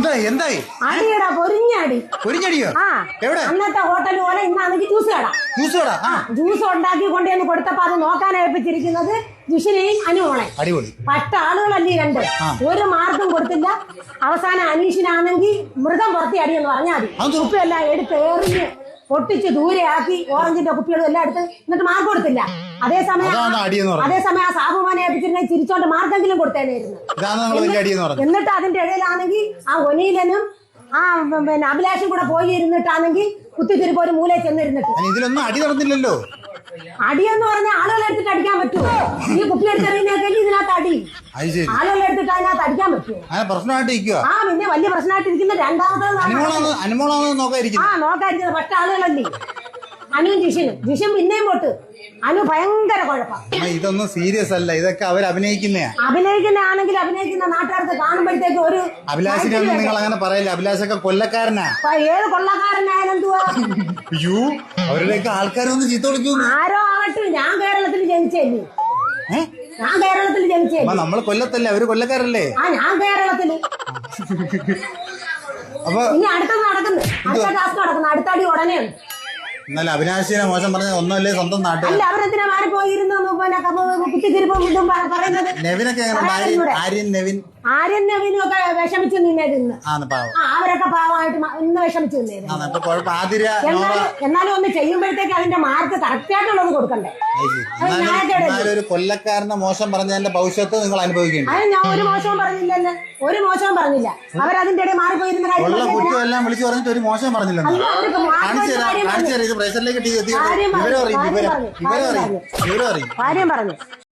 എന്തായി എന്തായി? അടിയടാ പൊരിഞ്ഞടി. പൊരിഞ്ഞടിയോ? എവിടെ? അന്നത്തെ ഹോട്ടൽ പോലെ ഇന്നാണെങ്കിൽ ജ്യൂസ് കട. ജ്യൂസ് കടാ? ജ്യൂസ് ഉണ്ടാക്കി കൊണ്ടുവന്ന് കൊടുത്തപ്പോ അത് നോക്കാൻ ഏൽപ്പിച്ചിരിക്കുന്നത് ജിഷിനെയും അനുമോളെ. അടിപൊളി. പത്ത് ആളുകളല്ലേ രണ്ട്. ഒരു മാർക്കും കൊടുത്തില്ല. അവസാനം അനീഷിനാണെങ്കിൽ മൃഗം പുറത്തി അടിയെന്ന് പറഞ്ഞാൽ മതി. ഉപ്പയെല്ലാം എടുത്ത് എറിഞ്ഞ് പൊട്ടിച്ച് ദൂരെയാക്കി ഓറഞ്ചിന്റെ കുപ്പികളും എല്ലാം എടുത്ത് എന്നിട്ട് മാർക്ക് കൊടുത്തില്ല. അതേസമയം അതാണ് അടിയെന്ന് പറഞ്ഞത്. അതേസമയം ആ സാബുമാനെ ഏൽപ്പിച്ചിരുന്ന ചിരിച്ചോണ്ട് മാർക്കെങ്കിലും കൊടുത്തേനായിരുന്നു ഇതാണ് നമ്മൾ വലിയ അടിയെന്ന് പറഞ്ഞത്. എന്നിട്ട് അതിന്റെ ഇടയിലാണെങ്കിൽ ആ ഒനീലനും ആ പിന്നെ അഭിലാഷും കൂടെ പോയി ഇരുന്നിട്ടാണെങ്കിൽ കുത്തിത്തിരിപ്പ് ഒരു മൂലയിൽ ചെന്നിരുന്നിട്ട്. അതിന് ഇതിലൊന്നും അടി നടന്നില്ലല്ലോ. അടിയെന്ന് പറഞ്ഞാൽ ആളുകളെ എടുത്തിട്ട് അടിക്കാൻ പറ്റുമോ? ഈ കുപ്പി എടുത്തെറിയുന്നേക്കല്ലേ ഇതിനകത്ത് അടി. അത് ശരി. ആളുകളെ എടുത്തിട്ട് അതിനകത്ത് അടിക്കാൻ പറ്റുമോ അങ്ങനെ പ്രശ്നമായിട്ട് ഇരിക്കുക ആ പിന്നെ വലിയ പ്രശ്നമായിട്ടിരിക്കുന്ന രണ്ടാമത്തെ അനുമോളാണ് അനുമോളാണ് നോക്കാതിരിക്കുന്നത് ആ നോക്കാതിരിക്കുന്നത് പറ്റ ആളുകളല്ലേ? അനുവും ജിഷനും. ജിഷൻ പിന്നെയും പോട്ട്. അനു ഭയങ്കര കുഴപ്പം. അമ്മ ഇതൊന്നും സീരിയസ് അല്ല. ഇതൊക്കെ അവർ അഭിനയിക്കുന്നയാ. അഭിനയിക്കുന്ന ആണെങ്കിൽ അഭിനയിക്കുന്ന നാട്ടുകാർക്ക് കാണുമ്പോഴത്തേക്ക് ഒരു അഭിലാഷിനെ നിങ്ങൾ അങ്ങനെ പറയില്ല. അഭിലാഷൊക്കെ കൊല്ലക്കാരനാ. ഇപ്പൊ ഏത് കൊള്ളക്കാരനായാലും എന്തുവാ? അയ്യോ അവരുടെയൊക്കെ ആൾക്കാരൊന്നും ചീത്ത വിളിക്കുന്നു ആരോ ആവട്ടെ ഞാൻ കേരളത്തിൽ ജനിച്ചല്ലേ ഏഹ് ഞാൻ കേരളത്തിൽ ജനിച്ചേ അമ്മ നമ്മൾ കൊല്ലത്തല്ലേ? അവർ കൊല്ലക്കാരല്ലേ? ആ ഞാൻ കേരളത്തിൽ. അപ്പൊ ഇനി അടുത്തത് നടക്കുന്നു. അടുത്ത ടാസ്ക് നടക്കുന്നു. അടുത്ത അടി ഉടനെ എന്നാലും അവിനാശിനെ മോശം പറഞ്ഞ ഒന്നല്ലേ സ്വന്തം നാട്ടിൽ അല്ല അവരെന്തിനാ മാറി പോയിരുന്നു പിന്നെ കപ്പ- കുത്തിത്തിരിപ്പും ഇതും പറയുന്നത്. നെവിനൊക്കെ എങ്ങനെ? ആര്യൻ നെവിൻ ആര്യൻ നവീനും ഒക്കെ വിഷമിച്ച് ആ അവരൊക്കെ പാവമായിട്ട് ഇന്ന് വിഷമിച്ച് ആതിര എന്നാലും ഒന്ന് ചെയ്യുമ്പോഴത്തേക്ക് അതിന്റെ മാർക്ക് കറക്റ്റ് ആയിട്ടുള്ളത് കൊടുക്കണ്ടേ? ഒരു കൊല്ലക്കാരനെ മോശം പറഞ്ഞതിന്റെ ഭവിഷ്യത്ത് നിങ്ങൾ അനുഭവിക്കും അത് ഞാൻ ഒരു മോശവും പറഞ്ഞില്ലല്ലോ. ഒരു മോശവും പറഞ്ഞില്ല. അവരതിന്റെ ഇടയിൽ ഉള്ള പറഞ്ഞില്ല. കുറ്റം വിളിച്ചു പറഞ്ഞിട്ട് ഒരു മോശം പറഞ്ഞില്ല കാര്യം പറഞ്ഞു.